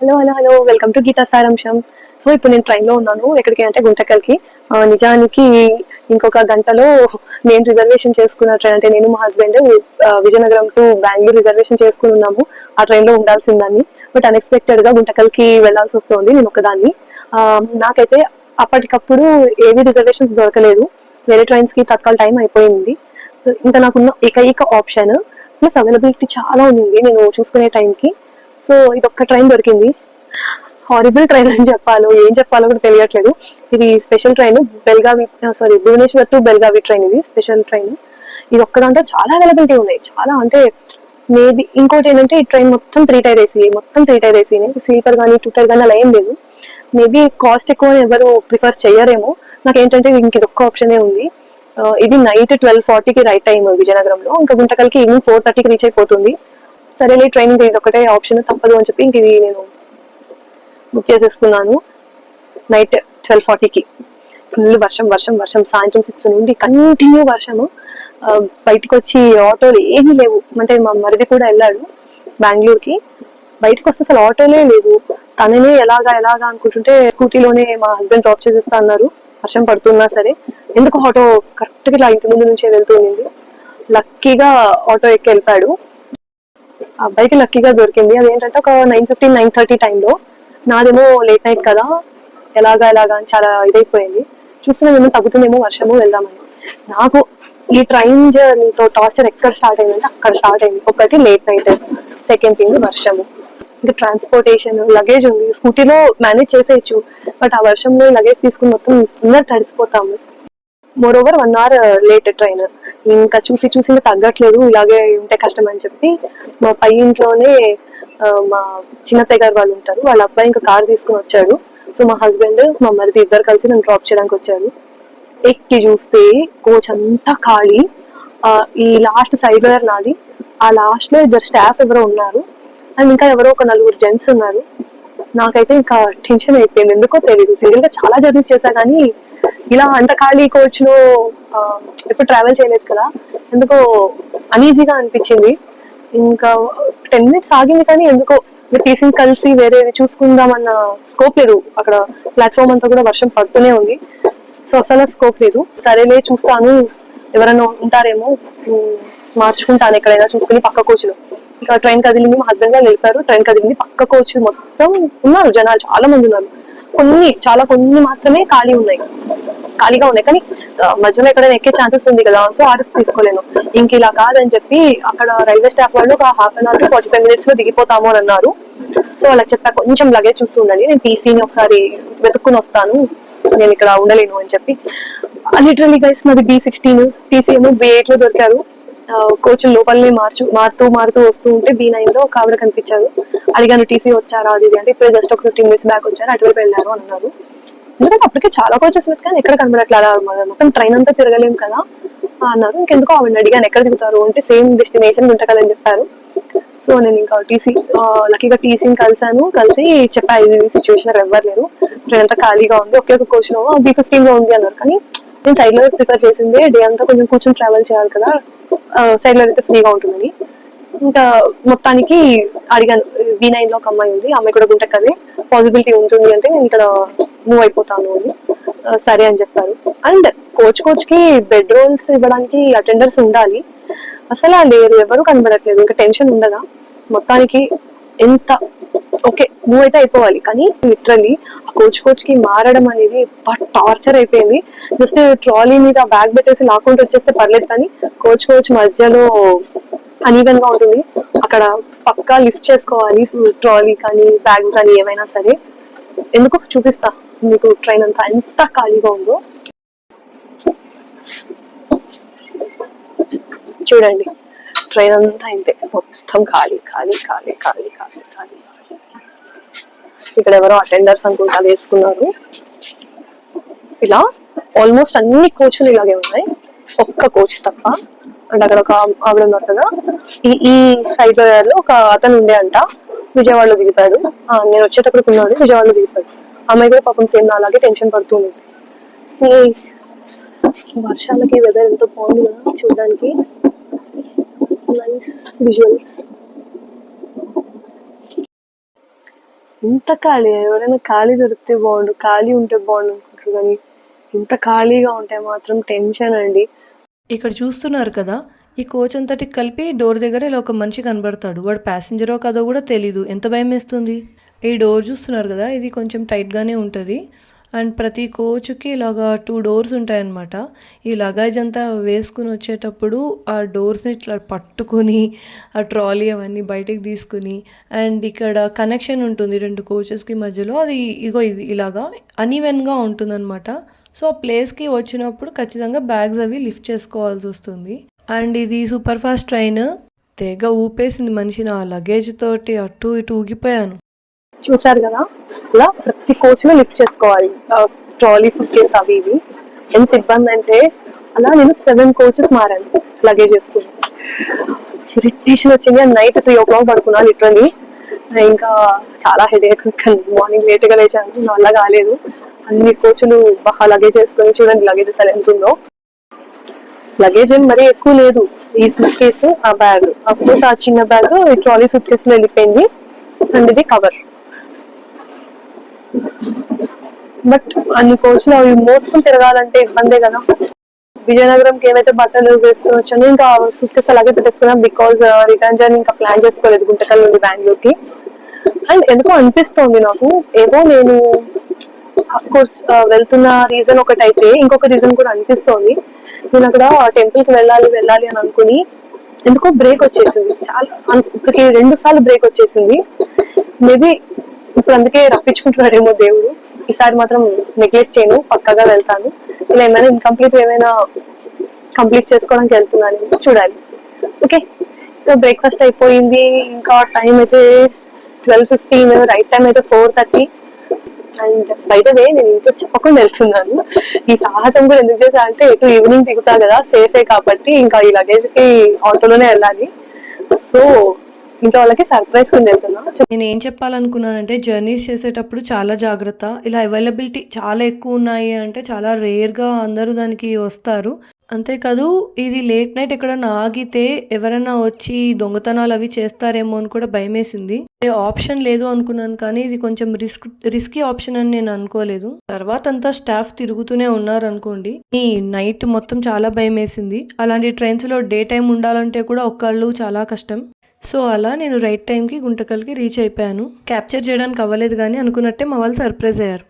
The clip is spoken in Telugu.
Hello hello hello welcome to Gita సారాంశం సో ఇప్పుడు నేను ట్రైన్లో ఉన్నాను. ఎక్కడికి అంటే గుంటకల్కి. నిజానికి ఇంకొక గంటలో నేను రిజర్వేషన్ చేసుకున్న ట్రైన్ అంటే నేను మా husband Vizianagaram to Bengaluru reservation చేసుకుని ఉన్నాము. ఆ ట్రైన్లో ఉండాల్సిందాన్ని బట్ అన్ఎక్స్పెక్టెడ్గా గుంటకల్కి వెళ్ళాల్సి వస్తుంది నేను ఒకదాన్ని నాకైతే అప్పటికప్పుడు ఏవి రిజర్వేషన్స్ దొరకలేదు. వేరే ట్రైన్స్కి తత్కాల టైం అయిపోయింది. ఇంకా నాకున్న ఏకైక ఆప్షన్ ప్లస్ అవైలబిలిటీ చాలా ఉంది. నేను చూసుకునే టైంకి సో ఇది ఒక్క ట్రైన్ దొరికింది. హారిబుల్ ట్రైన్ అని చెప్పాలో ఏం చెప్పాలో కూడా తెలియట్లేదు. ఇది special train Belagavi sorry Bhubaneswar to Belagavi train ఇది స్పెషల్ ట్రైన్. ఇది ఒక్క దాంట్లో చాలా అవైలబిలిటీ ఉన్నాయి. చాలా అంటే మేబీ ఇంకోటి ఏంటంటే ఈ ట్రైన్ మొత్తం త్రీ టైర్ ఏసీ మొత్తం త్రీ టైర్ ఏసీ స్లీపర్ కానీ టూ టైర్ కానీ అలా ఏం లేదు. మేబీ కాస్ట్ ఎక్కువ ఎవరు ప్రిఫర్ చేయరేమో. నాకు ఏంటంటే ఇంక ఇది ఒక్క ఆప్షనే ఉంది. ఇది నైట్ ట్వెల్వ్ ఫార్టీకి రైట్ టైం విజయనగరంలో. ఇంకా గుంటకల్కి ఈవినింగ్ ఫోర్ థర్టీకి రీచ్ అయిపోతుంది. సరేలే ట్రైనింగ్ ఇది ఒకటే ఆప్షన్ తప్పదు అని చెప్పి ఇంక ఇది నేను బుక్ చేసేసుకున్నాను. నైట్ ట్వెల్వ్ ఫార్టీకి ఫుల్ వర్షం వర్షం వర్షం. సాయంత్రం సిక్స్ నుండి కంటిన్యూ వర్షము. బయటకు వచ్చి ఆటోలు ఏది లేవు. అంటే మా మరిది కూడా వెళ్ళాడు బెంగళూరుకి. బయటకు వస్తే అసలు ఆటోలే లేవు. తననే ఎలాగా ఎలాగా అనుకుంటుంటే స్కూటీలోనే మా హస్బెండ్ డ్రాప్ చేసేస్తా అన్నారు. వర్షం పడుతున్నా సరే. ఎందుకు ఆటో కరెక్ట్గా ఇలా ఇంటి ముందు నుంచే వెళ్తుంది లక్కీగా ఆటో ఎక్కి వెళ్ళిపోయాడు. ఆ అబ్బాయికి లక్కీగా దొరికింది. అదేంటంటే ఒక నైన్ ఫిఫ్టీన్ నైన్ థర్టీ టైంలో నాదేమో లేట్ నైట్ కదా ఎలాగా ఎలాగా అని చాలా ఇదైపోయింది. చూస్తున్నామేమో తగ్గుతుందేమో వర్షము వెళ్దామని. నాకు ఈ ట్రైన్ జర్నీతో టార్చర్ ఎక్కడ స్టార్ట్ అయిందంటే అక్కడ స్టార్ట్ అయింది. ఒకటి లేట్ నైట్ సెకండ్ థింగ్ వర్షము. ఇంకా ట్రాన్స్పోర్టేషన్ లగేజ్ ఉంది. స్కూటీలో మేనేజ్ చేసేయచ్చు బట్ ఆ వర్షంలో లగేజ్ తీసుకుని మొత్తం తొందర తడిసిపోతాము. More over one hour late train ఇంకా చూసి చూసి తగ్గట్లేదు ఇలాగే ఉంటే కష్టం అని చెప్పి మా పై ఇంట్లోనే మా చిన్నత్తయ్య గారు వాళ్ళు ఉంటారు. వాళ్ళ అబ్బాయి ఇంకా కార్ తీసుకుని వచ్చాడు. సో మా హస్బెండ్ మా మరిది ఇద్దరు కలిసి నన్ను డ్రాప్ చేయడానికి వచ్చారు. ఎక్కి చూస్తే కోచ్ అంతా ఖాళీ. ఈ లాస్ట్ సైడ్ వేర్ నాది? ఆ లాస్ట్లో ఇద్దరు స్టాఫ్ ఎవరో ఉన్నారు. అండ్ ఇంకా ఎవరో ఒక నలుగురు జెంట్స్ ఉన్నారు. నాకైతే ఇంకా టెన్షన్ అయిపోయింది. ఎందుకో తెలియదు సింగిల్గా చాలా జర్నీస్ చేశా కానీ ఇలా అంత ఖాళీ కోచ్లో ఎప్పుడు ట్రావెల్ చేయలేదు కదా ఎందుకో అనీజీగా అనిపించింది. ఇంకా టెన్ మినిట్స్ ఆగింది కానీ ఎందుకో టీసీని కలిసి వేరేది చూసుకుందామన్న స్కోప్ లేదు. అక్కడ ప్లాట్ఫామ్ అంతా కూడా వర్షం పడుతూనే ఉంది. సో అసలు స్కోప్ లేదు. సరేలే చూస్తాను. ఎవరైనా ఉంటారేమో మార్చుకుంటాను ఎక్కడైనా చూసుకుని పక్క కోచ్లో. ఇంకా ట్రైన్ కదిలింది మా హస్బెండ్ గారు వెళ్ళిపోయారు. ట్రైన్ కదిలింది పక్క కోచ్ మొత్తం ఉన్నారు. జనాలు చాలా మంది ఉన్నారు. కొన్ని చాలా కొన్ని మాత్రమే ఖాళీ ఉన్నాయి. ఖాళీగా ఉన్నాయి. కానీ మధ్యలో ఎక్కడైనా ఎక్కే ఛాన్సెస్ ఉంది కదా. సో ఆర్ఎస్ తీసుకోలేను. ఇంక ఇలా కాదని చెప్పి అక్కడ రైల్వే స్టాఫ్ వాళ్ళు ఒక half an hour to forty five మినిట్స్లో దిగిపోతాము అని అన్నారు. సో అలా చెప్పా కొంచెం లగేజ్ చూస్తూ ఉండండి. నేను టీసీని ఒకసారి వెతుక్కుని వస్తాను. నేను ఇక్కడ ఉండలేను అని చెప్పి. లిటరలీ గైస్ నాది బి సిక్స్టీన్ టీసీ ఏమో బి ఎయిట్లో దొరికారు. కోచ్ లోపలనే మార్చు మారుతూ మారుతూ వస్తూ ఉంటే బి నైన్లో ఒక ఆవిడ కనిపించారు. అడిగాను టీసీ వచ్చారా అది ఇది అంటే ఇప్పుడు జస్ట్ ఒక ఫిఫ్టీన్ మినిట్స్ బ్యాక్ వచ్చారు అటువైపు వెళ్ళారు అన్నారు. ఎందుకంటే అప్పటికే చాలా కోచెస్ కానీ ఎక్కడ కనబడట్లేదు? అలా మొత్తం ట్రైన్ అంతా తిరగలేం కదా? అన్నారు. ఇంకెందుకో ఆవిడ అడిగాను ఎక్కడ దిగుతారు? అంటే సేమ్ డెస్టినేషన్ గుంటకలని చెప్పారు. సో నేను ఇంకా టీసీ లక్కీగా టీసీని కలిసాను కలిసి చెప్పా ఇది సిచ్యువేషన్ ఎవ్వరు లేరు. ట్రైన్ అంతా ఖాళీగా ఉంది. ఒకే ఒక కోచ్లో బి ఫిఫ్టీన్లో ఉంది అన్నారు. కానీ నేను సైడ్లో ప్రిఫర్ చేసింది డే అంతా కొంచెం కూర్చొని ట్రావెల్ చేయాలి కదా? సైడ్లో అయితే ఫ్రీగా ఉంటుందని. ఇంకా మొత్తానికి అడిగాను. వి నైన్లో ఒక అమ్మాయి ఉంది. అమ్మాయి కూడా గుంటకది. పాసిబిలిటీ ఉంటుంది అంటే నేను ఇక్కడ మూవ్ అయిపోతాను అని సరే అని చెప్పారు. అండ్ కోచ్ కోచ్కి బెడ్ రోల్స్ ఇవ్వడానికి అటెండర్స్ ఉండాలి. అసలు ఆ లేరు ఎవరు కనబడట్లేదు ఇంకా టెన్షన్ ఉండదా? మొత్తానికి ఎంత ఓకే మూవ్ అయితే అయిపోవాలి కానీ లిటరలీ ఆ కోచ్ కోచ్కి మారడం అనేది టార్చర్ అయిపోయింది. జస్ట్ ట్రాలీ మీద బ్యాగ్ పెట్టేసి లాక్కుంటూ వచ్చేస్తే పర్లేదు కానీ కోచ్ కోచ్ మధ్యలో అనీవెన్గా ఉంటుంది. అక్కడ పక్కా లిఫ్ట్ చేసుకోవాలి ట్రాలీ కానీ బ్యాగ్స్ కానీ ఏమైనా సరే. ఎందుకు చూపిస్తా. మీకు ట్రైన్ అంతా ఎంత ఖాళీగా ఉందో. చూడండి. ట్రైన్ అంతా ఇంతే. మొత్తం ఖాళీ ఖాళీ ఖాళీ ఖాళీ ఖాళీ ఖాళీ ఇక్కడ ఎవరో అటెండర్స్ అనుకుంటా వేసుకున్నారు. ఇలా ఆల్మోస్ట్ అన్ని కోచ్లు ఇలాగే ఉన్నాయి. ఒక్క కోచ్ తప్ప. అంటే అక్కడ ఒక ఆవిడ ఉన్నారు కదా. ఈ ఈ సైడ్లో ఒక అతను ఉండే అంట. విజయవాడలో దిగిపోయాడు. నేను వచ్చేటప్పుడు ఉన్నాడు విజయవాడలో దిగిపోయాడు. అమ్మాయి కూడా పాపం సేమ్ అలాగే టెన్షన్ పడుతుంది ఈ వర్షాలకి వెదర్ ఎంతో బాగుంది కదా చూడడానికి. నైస్ విజువల్స్ ఇంత ఖాళీ ఎవరైనా ఖాళీ దొరికితే బాగుండు ఖాళీ ఉంటే బాగుండు అనుకుంటారు కానీ ఇంత ఖాళీగా ఉంటే మాత్రం టెన్షన్ అండి. ఇక్కడ చూస్తున్నారు కదా ఈ కోచ్ అంతటికి కలిపి డోర్ దగ్గర ఇలా ఒక మనిషి కనబడతాడు. వాడు ప్యాసింజరో కాదో కూడా తెలీదు. ఎంత భయం వేస్తుంది? ఈ డోర్ చూస్తున్నారు కదా ఇది కొంచెం టైట్గానే ఉంటుంది. అండ్ ప్రతి కోచ్కి ఇలాగా టూ డోర్స్ ఉంటాయన్నమాట. ఈ లగేజ్ అంతా వేసుకుని వచ్చేటప్పుడు ఆ డోర్స్ని ఇట్లా పట్టుకొని ఆ ట్రాలీ అవన్నీ బయటికి తీసుకుని అండ్ ఇక్కడ కనెక్షన్ ఉంటుంది రెండు కోచెస్కి మధ్యలో. అది ఇగో ఇది ఇలాగా అన్ఈవెన్గా ఉంటుందన్నమాట. సో ప్లేస్కి వచ్చినప్పుడు ఖచ్చితంగా బ్యాగ్స్ అవి లిఫ్ట్ చేసుకోవాల్సి వస్తుంది. అండ్ ఇది సూపర్ ఫాస్ట్ ట్రైన్. తెగ ఊపేసింది మనిషి నా లగేజ్ తోటి అటు ఇటు ఊగిపోయాను. చూసారు కదా? అలా ప్రతి కోచ్లో లిఫ్ట్ చేసుకోవాలి. ట్రాలీ సూట్ కేస్ అవి ఇవి. ఎంత ఇబ్బంది అంటే అలా నేను సెవెన్ కోచెస్ మారాను లగేజ్ వేసుకుని. ఇరిటేషన్ వచ్చింది. నైట్ త్రీ ఓ క్లాక్ పడుకున్నా లిటరలీ. ఇంకా చాలా హెడేక్. మార్నింగ్ లేట్గా లేచాను. నా వల్ల కాలేదు. అన్ని కోచులు బాగా లగేజెస్ వేసుకొని చూడండి లగేజెస్ అసలు ఎంత ఉందో. లగేజ్ ఏం మరీ ఎక్కువ లేదు. ఈ సూట్ కేసు ఆ బ్యాగ్ అఫ్ కోర్స్ ఆ చిన్న బ్యాగ్ ఈ ట్రాలీ సూట్ కేసులో వెళ్ళిపోయింది. అండ్ ఇది కవర్ బట్ అన్ని కోచ్లు అవి మోసుకుని తిరగాలంటే ఇబ్బందే కదా. విజయనగరంకి ఏవైతే బట్టలు వేసుకుని వచ్చానో ఇంకా సూట్ కేసు అలాగే పెట్టేసుకున్నాం బికాజ్ రిటర్న్ జర్నీ ఇంకా ప్లాన్ చేసుకోలేదు గుంటకల్ నుండి బెంగళూరుకి అండ్ ఎందుకో అనిపిస్తోంది నాకు. ఏదో నేను అఫ్ కోర్స్ uh, వెళ్తున్న రీజన్ ఒకటైతే ఇంకొక రీజన్ కూడా అనిపిస్తోంది. నేను అక్కడ టెంపుల్కి వెళ్ళాలి వెళ్ళాలి అని అనుకుని ఎందుకో బ్రేక్ వచ్చేసింది. చాలా ఇప్పటికి రెండు సార్లు బ్రేక్ వచ్చేసింది. మేబీ ఇప్పుడు అందుకే రప్పించుకుంటున్నాడేమో దేవుడు. ఈసారి మాత్రం నెగ్లెక్ట్ చేయను పక్కగా వెళ్తాను. ఇలా ఏమైనా ఇన్కంప్లీట్ ఏమైనా కంప్లీట్ చేసుకోవడానికి వెళ్తున్నాను. చూడాలి. ఓకే బ్రేక్ఫాస్ట్ అయిపోయింది. ఇంకా టైం అయితే ట్వెల్వ్ ఫిఫ్టీన్ రైట్ టైం అయితే ఫోర్ థర్టీ అండ్ బయట వే నేను ఇంట్లో చెప్పకుండా వెళ్తున్నాను. ఈ సాహసం కూడా ఎందుకు చేశా అంటే ఎటు ఈవినింగ్ దిగుతా కదా సేఫే కాబట్టి ఇంకా ఈ లగేజ్కి ఆటోలోనే వెళ్ళాలి. సో ఇంట్లో వాళ్ళకి సర్ప్రైజ్ కింద వెళ్తున్నా. నేను ఏం చెప్పాలనుకున్నానంటే జర్నీస్ చేసేటప్పుడు చాలా జాగ్రత్త. ఇలా అవైలబిలిటీ చాలా ఎక్కువ ఉన్నాయి అంటే చాలా రేర్గా అందరూ దానికి వస్తారు. అంతేకాదు ఇది లేట్ నైట్ ఎక్కడన్నా ఆగితే ఎవరైనా వచ్చి దొంగతనాలు అవి చేస్తారేమో అని కూడా భయమేసింది. ఆప్షన్ లేదు అనుకున్నాను కానీ ఇది కొంచెం రిస్క్ రిస్కీ ఆప్షన్ అని నేను అనుకోలేదు. తర్వాత అంతా స్టాఫ్ తిరుగుతూనే ఉన్నారు అనుకోండి ఈ నైట్ మొత్తం చాలా భయమేసింది. అలాంటి ట్రైన్స్లో డే టైం ఉండాలంటే కూడా ఒక్కళ్ళు చాలా కష్టం. సో అలా నేను రైట్ టైంకి గుంటకల్కి రీచ్ అయిపోయాను. క్యాప్చర్ చేయడానికి అవ్వలేదు కానీ అనుకున్నట్టే మా వాళ్ళు సర్ప్రైజ్ అయ్యారు.